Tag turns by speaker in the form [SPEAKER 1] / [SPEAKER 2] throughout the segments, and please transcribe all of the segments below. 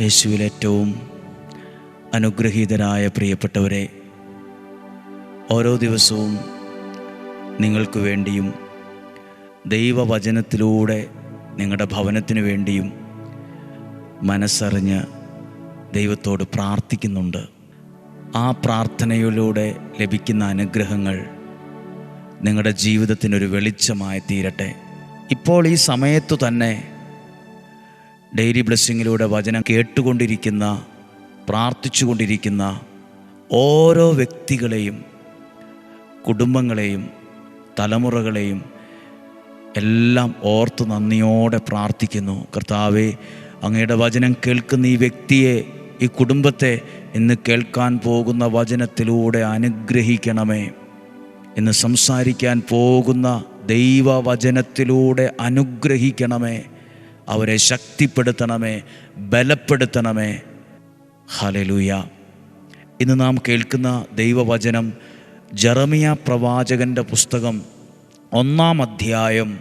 [SPEAKER 1] യേശുവിൽ ഏറ്റവും അനുഗ്രഹീതരായ പ്രിയപ്പെട്ടവരെ ഓരോ ദിവസവും നിങ്ങൾക്ക് വേണ്ടിയും ദൈവവചനത്തിലൂടെ നിങ്ങളുടെ ഭവനത്തിന് വേണ്ടിയും മനസ്സറിഞ്ഞ് ദൈവത്തോട് പ്രാർത്ഥിക്കുന്നുണ്ട്. ആ പ്രാർത്ഥനയിലൂടെ ലഭിക്കുന്ന അനുഗ്രഹങ്ങൾ നിങ്ങളുടെ ജീവിതത്തിനൊരു വെളിച്ചമായി തീരട്ടെ. ഇപ്പോൾ ഈ സമയത്തു തന്നെ ഡെയിലി ബ്ലെസ്സിങ്ങിലൂടെ വചനം കേട്ടുകൊണ്ടിരിക്കുന്ന പ്രാർത്ഥിച്ചുകൊണ്ടിരിക്കുന്ന ഓരോ വ്യക്തികളെയും കുടുംബങ്ങളെയും തലമുറകളെയും എല്ലാം ഓർത്ത് നന്ദിയോടെ പ്രാർത്ഥിക്കുന്നു. കർത്താവെ അങ്ങയുടെ വചനം കേൾക്കുന്ന ഈ വ്യക്തിയെ ഈ കുടുംബത്തെ ഇന്ന് കേൾക്കാൻ പോകുന്ന വചനത്തിലൂടെ അനുഗ്രഹിക്കണമേ. ഇന്ന് സംസാരിക്കാൻ പോകുന്ന ദൈവവചനത്തിലൂടെ അനുഗ്രഹിക്കണമേ. അവരെ ശക്തിപ്പെടുത്തണമേ ബലപ്പെടുത്തണമേ. ഹലലൂയ ഇന്ന് നാം കേൾക്കുന്ന ദൈവവചനം ജറമിയ പ്രവാചകന്റെ പുസ്തകം ഒന്നാം അധ്യായം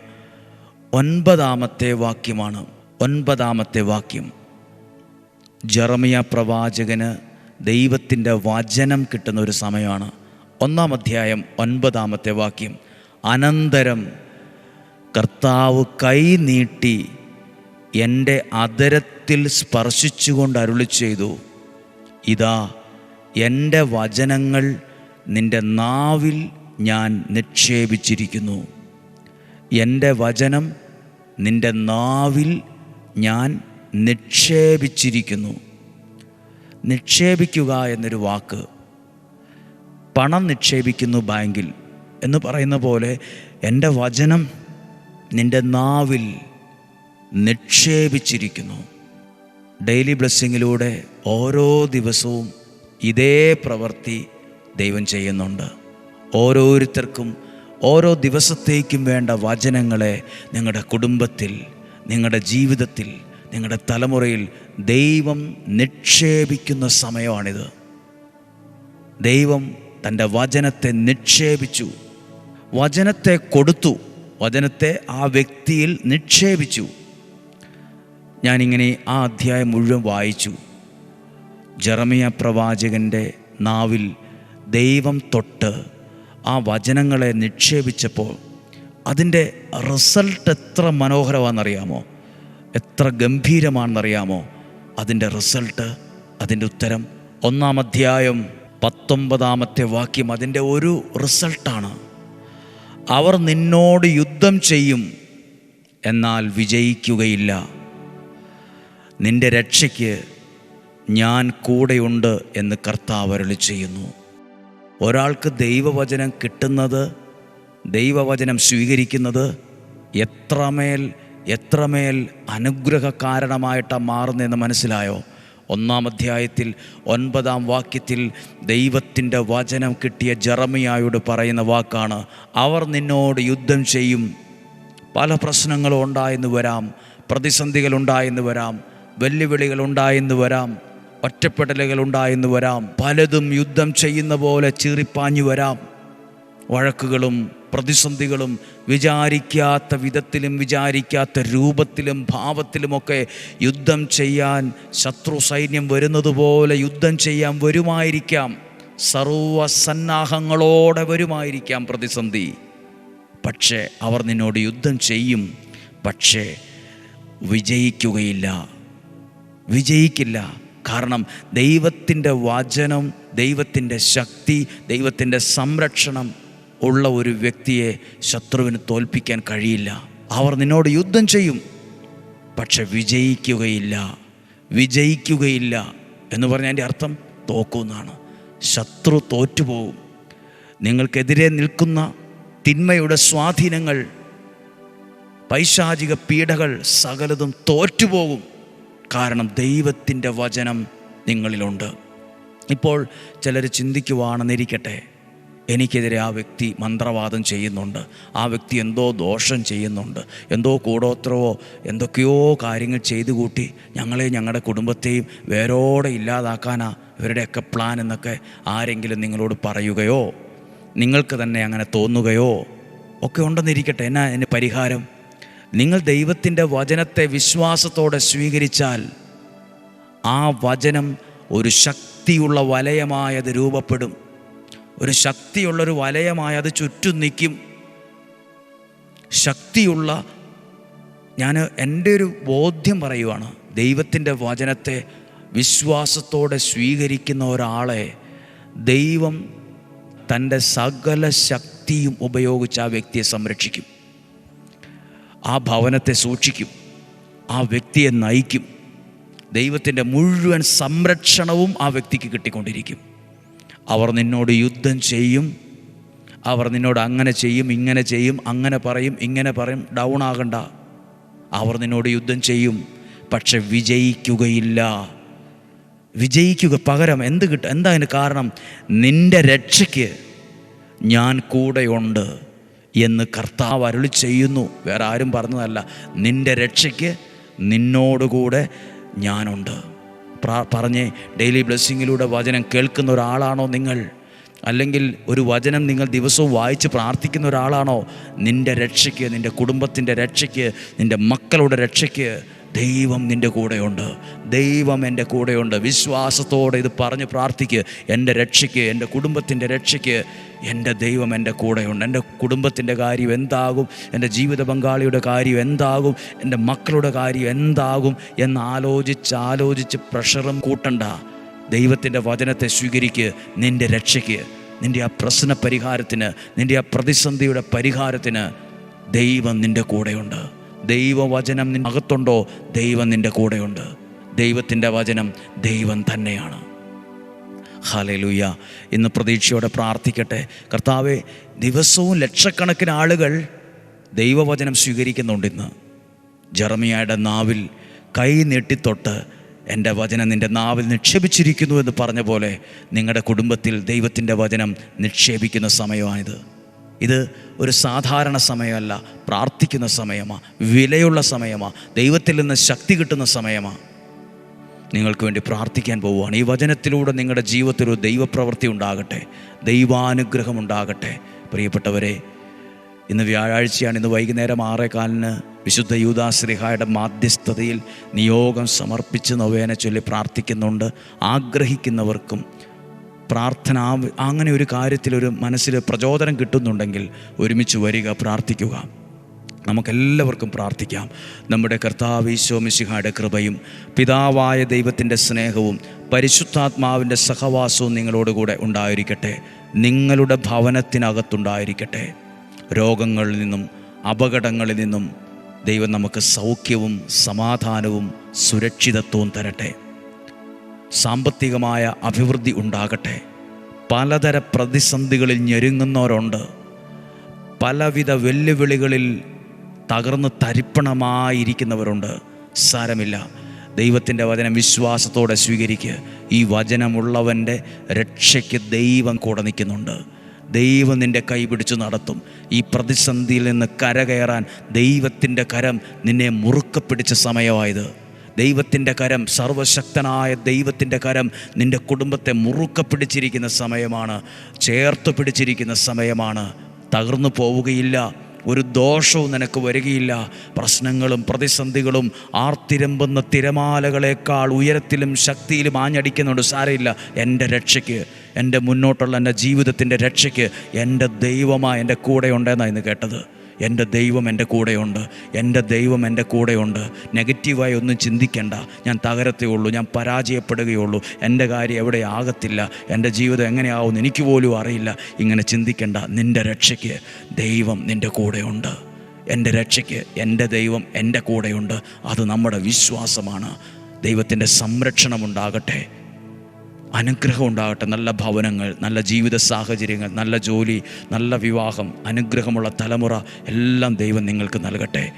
[SPEAKER 1] ഒൻപതാമത്തെ വാക്യമാണ്. ഒൻപതാമത്തെ വാക്യം. ജറമിയ പ്രവാചകന് ദൈവത്തിന്റെ വചനം കിട്ടുന്ന ഒരു സമയമാണ്. ഒന്നാം അധ്യായം ഒൻപതാമത്തെ വാക്യം. അനന്തരം കർത്താവ് കൈ നീട്ടി എന്റെ അതരത്തിൽ സ്പർശിച്ചുകൊണ്ട് അരുളി ചെയ്തു. ഇതാ എന്റെ വചനങ്ങൾ നിന്റെ നാവിൽ ഞാൻ നിക്ഷേപിച്ചിരിക്കുന്നു. എന്റെ വചനം നിന്റെ നാവിൽ ഞാൻ നിക്ഷേപിച്ചിരിക്കുന്നു. നിക്ഷേപിക്കുക എന്നൊരു വാക്ക്. പണം നിക്ഷേപിക്കുന്നു ബാങ്കിൽ എന്ന് പറയുന്ന പോലെ എന്റെ വചനം നിന്റെ നാവിൽ നിക്ഷേപിച്ചിരിക്കുന്നു. ഡെയിലി ബ്ലെസ്സിങ്ങിലൂടെ ഓരോ ദിവസവും ഇതേ പ്രവൃത്തി ദൈവം ചെയ്യുന്നുണ്ട്. ഓരോരുത്തർക്കും ഓരോ ദിവസത്തേക്കും വേണ്ട വചനങ്ങളെ നിങ്ങളുടെ കുടുംബത്തിൽ നിങ്ങളുടെ ജീവിതത്തിൽ നിങ്ങളുടെ തലമുറയിൽ ദൈവം നിക്ഷേപിക്കുന്ന സമയമാണിത്. ദൈവം തന്റെ വചനത്തെ നിക്ഷേപിച്ചു. വചനത്തെ കൊടുത്തു. വചനത്തെ ആ വ്യക്തിയിൽ നിക്ഷേപിച്ചു. ഞാനിങ്ങനെ ആ അധ്യായം മുഴുവൻ വായിച്ചു. ജറമിയ പ്രവാചകന്റെ നാവിൽ ദൈവം തൊട്ട് ആ വചനങ്ങളെ നിക്ഷേപിച്ചപ്പോൾ അതിന്റെ റിസൾട്ട് എത്ര മനോഹരമാണെന്നറിയാമോ? എത്ര ഗംഭീരമാണെന്നറിയാമോ? അതിന്റെ റിസൾട്ട് അതിന്റെ ഉത്തരം. ഒന്നാം അധ്യായം പത്തൊമ്പതാമത്തെ വാക്യം അതിന്റെ ഒരു റിസൾട്ടാണ്. അവർ നിന്നോട് യുദ്ധം ചെയ്യും എന്നാൽ വിജയിക്കുകയില്ല. നിന്റെ രക്ഷയ്ക്ക് ഞാൻ കൂടെയുണ്ട് എന്ന് കർത്താവ് അരളി ചെയ്യുന്നു. ഒരാൾക്ക് ദൈവവചനം കിട്ടുന്നത് ദൈവവചനം സ്വീകരിക്കുന്നത് എത്രമേൽ എത്രമേൽ അനുഗ്രഹ കാരണമായിട്ടാണ് മാറുന്നതെന്ന് മനസ്സിലായോ? ഒന്നാം അധ്യായത്തിൽ ഒൻപതാം വാക്യത്തിൽ ദൈവത്തിന്റെ വചനം കിട്ടിയ ജറമിയായോട് പറയുന്ന വാക്കാണ് അവർ നിന്നോട് യുദ്ധം ചെയ്യും പല പ്രശ്നങ്ങളും ഉണ്ടായെന്ന് വരാം പ്രതിസന്ധികൾ ഉണ്ടായെന്ന് വരാം വെല്ലുവിളികൾ ഉണ്ടായെന്ന് വരാം ഒറ്റപ്പെടലുകൾ ഉണ്ടായെന്ന് വരാം പലതും യുദ്ധം ചെയ്യുന്ന പോലെ ചീറിപ്പാഞ്ഞു വരാം. വഴക്കുകളും പ്രതിസന്ധികളും വിചാരിക്കാത്ത വിധത്തിലും വിചാരിക്കാത്ത രൂപത്തിലും ഭാവത്തിലുമൊക്കെ യുദ്ധം ചെയ്യാൻ ശത്രു സൈന്യം വരുന്നതുപോലെ യുദ്ധം ചെയ്യാൻ വരുമായിരിക്കാം. സർവസന്നാഹങ്ങളോടെ വരുമായിരിക്കാം പ്രതിസന്ധി. പക്ഷേ അവർ നിന്നോട് യുദ്ധം ചെയ്യും. പക്ഷേ വിജയിക്കുകയില്ല. വിജയിക്കില്ല. കാരണം ദൈവത്തിന്റെ വചനം ദൈവത്തിന്റെ ശക്തി ദൈവത്തിന്റെ സംരക്ഷണം ഉള്ള ഒരു വ്യക്തിയെ ശത്രുവിന് തോൽപ്പിക്കാൻ കഴിയില്ല. അവർ നിന്നോട് യുദ്ധം ചെയ്യും പക്ഷെ വിജയിക്കുകയില്ല. വിജയിക്കുകയില്ല എന്ന് പറഞ്ഞാൽ എന്റെ അർത്ഥം തോക്കുമെന്നാണ് ശത്രു തോറ്റുപോകും. നിങ്ങൾക്കെതിരെ നിൽക്കുന്ന തിന്മയുടെ സ്വാധീനങ്ങൾ പൈശാചിക പീഡകൾ സകലതും തോറ്റുപോകും. കാരണം ദൈവത്തിന്റെ വചനം നിങ്ങളിലുണ്ട്. ഇപ്പോൾ ചിലർ ചിന്തിക്കുവാണെന്നിരിക്കട്ടെ എനിക്കെതിരെ ആ വ്യക്തി മന്ത്രവാദം ചെയ്യുന്നുണ്ട് ആ വ്യക്തി എന്തോ ദോഷം ചെയ്യുന്നുണ്ട് എന്തോ കൂടോത്രവോ എന്തൊക്കെയോ കാര്യങ്ങൾ ചെയ്തു കൂട്ടി ഞങ്ങളെ ഞങ്ങളുടെ കുടുംബത്തെയും വേരോടെ ഇല്ലാതാക്കാനാ ഇവരുടെയൊക്കെ പ്ലാൻ എന്നൊക്കെ ആരെങ്കിലും നിങ്ങളോട് പറയുകയോ നിങ്ങൾക്ക് തന്നെ അങ്ങനെ തോന്നുകയോ ഒക്കെ ഉണ്ടെന്നിരിക്കട്ടെ എന്നാ അതിന് പരിഹാരം? നിങ്ങൾ ദൈവത്തിന്റെ വചനത്തെ വിശ്വാസത്തോടെ സ്വീകരിച്ചാൽ ആ വചനം ഒരു ശക്തിയുള്ള വലയമായത് രൂപപ്പെടും. ഒരു ശക്തിയുള്ളൊരു വലയമായി അത് ചുറ്റും നിൽക്കും. ശക്തിയുള്ള ഞാൻ എന്റെ ഒരു ബോധ്യം പറയുവാണ് ദൈവത്തിന്റെ വചനത്തെ വിശ്വാസത്തോടെ സ്വീകരിക്കുന്ന ഒരാളെ ദൈവം തന്റെ സകല ശക്തിയും ഉപയോഗിച്ച് ആ വ്യക്തിയെ സംരക്ഷിക്കും. ആ ഭവനത്തെ സൂക്ഷിക്കും. ആ വ്യക്തിയെ നയിക്കും. ദൈവത്തിന്റെ മുഴുവൻ സംരക്ഷണവും ആ വ്യക്തിക്ക് കിട്ടിക്കൊണ്ടിരിക്കും. അവർ നിന്നോട് യുദ്ധം ചെയ്യും. അവർ നിന്നോട് അങ്ങനെ ചെയ്യും ഇങ്ങനെ ചെയ്യും അങ്ങനെ പറയും ഇങ്ങനെ പറയും ഡൗൺ ആകണ്ട. അവർ നിന്നോട് യുദ്ധം ചെയ്യും പക്ഷെ വിജയിക്കുകയില്ല. വിജയിക്കുക പകരം എന്ത് കിട്ടും എന്താ അതിന് കാരണം? നിന്റെ രക്ഷയ്ക്ക് ഞാൻ കൂടെയുണ്ട്. എന്ന് കർത്താവ് അരുളി ചെയ്യുന്നു. വേറെ ആരും പറഞ്ഞതല്ല. നിന്റെ രക്ഷയ്ക്ക് നിന്നോടുകൂടെ ഞാനുണ്ട്. പ്രാ പറഞ്ഞേ ഡെയിലി ബ്ലെസ്സിങ്ങിലൂടെ വചനം കേൾക്കുന്ന ഒരാളാണോ നിങ്ങൾ? അല്ലെങ്കിൽ ഒരു വചനം നിങ്ങൾ ദിവസവും വായിച്ച് പ്രാർത്ഥിക്കുന്ന ഒരാളാണോ? നിന്റെ രക്ഷയ്ക്ക് നിന്റെ കുടുംബത്തിന്റെ രക്ഷയ്ക്ക് നിന്റെ മക്കളുടെ രക്ഷയ്ക്ക് ദൈവം നിന്റെ കൂടെയുണ്ട്. ദൈവം എന്റെ കൂടെയുണ്ട്. വിശ്വാസത്തോടെ ഇത് പറഞ്ഞ് പ്രാർത്ഥിക്ക്. എന്റെ രക്ഷയ്ക്ക് എന്റെ കുടുംബത്തിന്റെ രക്ഷയ്ക്ക് എന്റെ ദൈവം എന്റെ കൂടെയുണ്ട്. എന്റെ കുടുംബത്തിന്റെ കാര്യം എന്താകും? എന്റെ ജീവിത പങ്കാളിയുടെ കാര്യം എന്താകും? എന്റെ മക്കളുടെ കാര്യം എന്താകും? എന്ന് ആലോചിച്ച് ആലോചിച്ച് പ്രഷറും കൂട്ടണ്ട. ദൈവത്തിന്റെ വചനത്തെ സ്വീകരിക്ക്. നിന്റെ രക്ഷയ്ക്ക് നിന്റെ ആ പ്രശ്ന പരിഹാരത്തിന് നിന്റെ ആ പ്രതിസന്ധിയുടെ പരിഹാരത്തിന് ദൈവം നിന്റെ കൂടെയുണ്ട്. ദൈവവചനം അകത്തുണ്ടോ? ദൈവം നിന്റെ കൂടെയുണ്ട്. ദൈവത്തിന്റെ വചനം ദൈവം തന്നെയാണ്. ഹാലലൂയ ഇന്ന് പ്രതീക്ഷയോടെ പ്രാർത്ഥിക്കട്ടെ. കർത്താവെ ദിവസവും ലക്ഷക്കണക്കിന് ആളുകൾ ദൈവവചനം സ്വീകരിക്കുന്നുണ്ട് ഇന്ന്. ജർമിയയുടെ നാവിൽ കൈ നീട്ടിത്തൊട്ട് എന്റെ വചനം നിന്റെ നാവിൽ നിക്ഷേപിച്ചിരിക്കുന്നു എന്ന് പറഞ്ഞ പോലെ നിങ്ങളുടെ കുടുംബത്തിൽ ദൈവത്തിന്റെ വചനം നിക്ഷേപിക്കുന്ന സമയമാണിത്. ഇത് ഒരു സാധാരണ സമയമല്ല. പ്രാർത്ഥിക്കുന്ന സമയമാണ് വിലയുള്ള സമയമാണ് ദൈവത്തിൽ നിന്ന് ശക്തി കിട്ടുന്ന സമയമാണ് നിങ്ങൾക്ക് വേണ്ടി പ്രാർത്ഥിക്കാൻ പോവുകയാണ്. ഈ വചനത്തിലൂടെ നിങ്ങളുടെ ജീവിതത്തിൽ ഒരു ദൈവപ്രവൃത്തി ഉണ്ടാകട്ടെ. ദൈവാനുഗ്രഹം ഉണ്ടാകട്ടെ. പ്രിയപ്പെട്ടവരെ ഇന്ന് വ്യാഴാഴ്ചയാണ് ഇന്ന് വൈകുന്നേരം ആറേകാലിന് വിശുദ്ധ യൂദാശ്രീഹായുടെ മാധ്യസ്ഥതയിൽ നിയോഗം സമർപ്പിച്ച് നൊവേനെ ചൊല്ലി പ്രാർത്ഥിക്കുന്നുണ്ട്. ആഗ്രഹിക്കുന്നവർക്കും പ്രാർത്ഥന അങ്ങനെ ഒരു കാര്യത്തിൽ ഒരു മനസ്സിൽ പ്രചോദനം കിട്ടുന്നുണ്ടെങ്കിൽ ഒരുമിച്ച് വരിക പ്രാർത്ഥിക്കുക. നമുക്കെല്ലാവർക്കും പ്രാർത്ഥിക്കാം. നമ്മുടെ കർത്താവ് ഈശോ മിശിഹായുടെ കൃപയും പിതാവായ ദൈവത്തിന്റെ സ്നേഹവും പരിശുദ്ധാത്മാവിന്റെ സഹവാസവും നിങ്ങളോടുകൂടെ ഉണ്ടായിരിക്കട്ടെ. നിങ്ങളുടെ ഭവനത്തിനകത്തുണ്ടായിരിക്കട്ടെ. രോഗങ്ങളിൽ നിന്നും അപകടങ്ങളിൽ നിന്നും ദൈവം നമുക്ക് സൗഖ്യവും സമാധാനവും സുരക്ഷിതത്വവും തരട്ടെ. സാമ്പത്തികമായ അഭിവൃദ്ധി ഉണ്ടാകട്ടെ. പലതര പ്രതിസന്ധികളിൽ ഞെരുങ്ങുന്നവരുണ്ട്. പലവിധ വെല്ലുവിളികളിൽ തകർന്ന് തരിപ്പണമായിരിക്കുന്നവരുണ്ട്. സാരമില്ല. ദൈവത്തിന്റെ വചനം വിശ്വാസത്തോടെ സ്വീകരിക്കുക ഈ വചനമുള്ളവന്റെ രക്ഷയ്ക്ക് ദൈവം കൂടെ നിൽക്കുന്നുണ്ട്. ദൈവം നിന്റെ കൈ പിടിച്ചു നടത്തും. ഈ പ്രതിസന്ധിയിൽ നിന്ന് കരകയറാൻ ദൈവത്തിന്റെ കരം നിന്നെ മുറുക്കെ പിടിച്ച സമയമായത്. ദൈവത്തിന്റെ കരം സർവശക്തനായ ദൈവത്തിന്റെ കരം നിന്റെ കുടുംബത്തെ മുറുക്ക പിടിച്ചിരിക്കുന്ന സമയമാണ് ചേർത്ത് പിടിച്ചിരിക്കുന്ന സമയമാണ്. തകർന്നു പോവുകയില്ല ഒരു ദോഷവും നിനക്ക് വരികയില്ല. പ്രശ്നങ്ങളും പ്രതിസന്ധികളും ആർത്തിരമ്പുന്ന തിരമാലകളേക്കാൾ ഉയരത്തിലും ശക്തിയിലും ആഞ്ഞടിക്കുന്നുണ്ട് സാരമില്ല. എന്റെ രക്ഷയ്ക്ക് എന്റെ മുന്നോട്ടുള്ള എന്റെ ജീവിതത്തിന്റെ രക്ഷയ്ക്ക് എന്റെ ദൈവമായ എന്റെ കൂടെ ഉണ്ടെന്നാണ് ഇന്ന് കേട്ടത്. എന്റെ ദൈവം എന്റെ കൂടെയുണ്ട്. എന്റെ ദൈവം എന്റെ കൂടെയുണ്ട്. നെഗറ്റീവായി ഒന്നും ചിന്തിക്കേണ്ട. ഞാൻ തകരത്തേ ഉള്ളൂ. ഞാൻ പരാജയപ്പെടുകയുള്ളൂ. എന്റെ കാര്യം എവിടെ ആകത്തില്ല. എന്റെ ജീവിതം എങ്ങനെയാവും എനിക്ക് പോലും അറിയില്ല. ഇങ്ങനെ ചിന്തിക്കേണ്ട. നിന്റെ രക്ഷയ്ക്ക് ദൈവം നിന്റെ കൂടെയുണ്ട്. എന്റെ രക്ഷയ്ക്ക് എന്റെ ദൈവം എന്റെ കൂടെയുണ്ട്. അത് നമ്മുടെ വിശ്വാസമാണ്. ദൈവത്തിന്റെ സംരക്ഷണമുണ്ടാകട്ടെ അനുഗ്രഹം ഉണ്ടാകട്ടെ. നല്ല ഭവനങ്ങൾ നല്ല ജീവിത സാഹചര്യങ്ങൾ നല്ല ജോലി നല്ല വിവാഹം അനുഗ്രഹമുള്ള തലമുറ എല്ലാം ദൈവം നിങ്ങൾക്ക് നൽകട്ടെ.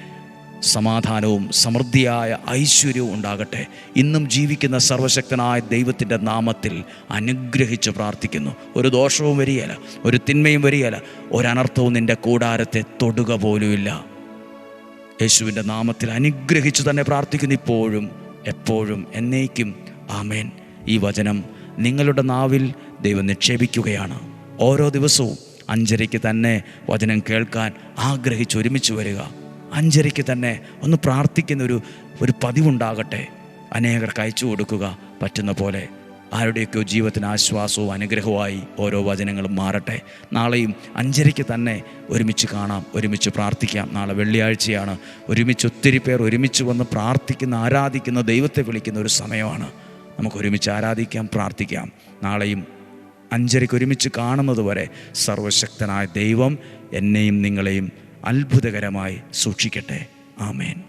[SPEAKER 1] സമാധാനവും സമൃദ്ധിയായ ഐശ്വര്യവും ഉണ്ടാകട്ടെ. ഇന്നും ജീവിക്കുന്ന സർവശക്തനായ ദൈവത്തിന്റെ നാമത്തിൽ അനുഗ്രഹിച്ച് പ്രാർത്ഥിക്കുന്നു. ഒരു ദോഷവും വരികയില്ല ഒരു തിന്മയും വരികയില്ല ഒരനർത്ഥവും നിന്റെ കൂടാരത്തെ തൊടുക പോലുമില്ല. യേശുവിന്റെ നാമത്തിൽ അനുഗ്രഹിച്ചു തന്നെ പ്രാർത്ഥിക്കുന്നു ഇപ്പോഴും എപ്പോഴും എന്നേക്കും. ആമേൻ. ഈ വചനം നിങ്ങളുടെ നാവിൽ ദൈവം നിക്ഷേപിക്കുകയാണ്. ഓരോ ദിവസവും അഞ്ചരയ്ക്ക് തന്നെ വചനം കേൾക്കാൻ ആഗ്രഹിച്ച് ഒരുമിച്ച് വരിക. അഞ്ചരയ്ക്ക് തന്നെ ഒന്ന് പ്രാർത്ഥിക്കുന്ന ഒരു ഒരു പതിവുണ്ടാകട്ടെ. അനേകർക്ക് അയച്ചു കൊടുക്കുക പറ്റുന്ന പോലെ. ആരുടെയൊക്കെയോ ജീവിതത്തിന് ആശ്വാസവും അനുഗ്രഹവുമായി ഓരോ വചനങ്ങളും മാറട്ടെ. നാളെയും അഞ്ചരയ്ക്ക് തന്നെ ഒരുമിച്ച് കാണാം ഒരുമിച്ച് പ്രാർത്ഥിക്കാം. നാളെ വെള്ളിയാഴ്ചയാണ്. ഒരുമിച്ച് ഒത്തിരി പേർ ഒരുമിച്ച് വന്ന് പ്രാർത്ഥിക്കുന്ന ആരാധിക്കുന്ന ദൈവത്തെ വിളിക്കുന്ന ഒരു സമയമാണ്. നമുക്ക് ഒരുമിച്ച് ആരാധിക്കാം പ്രാർത്ഥിക്കാം. നാളെയും അഞ്ചരയ്ക്ക് ഒരുമിച്ച് കാണുന്നത് വരെ സർവശക്തനായ ദൈവം എന്നെയും നിങ്ങളെയും അത്ഭുതകരമായി സൂക്ഷിക്കട്ടെ. ആമേൻ.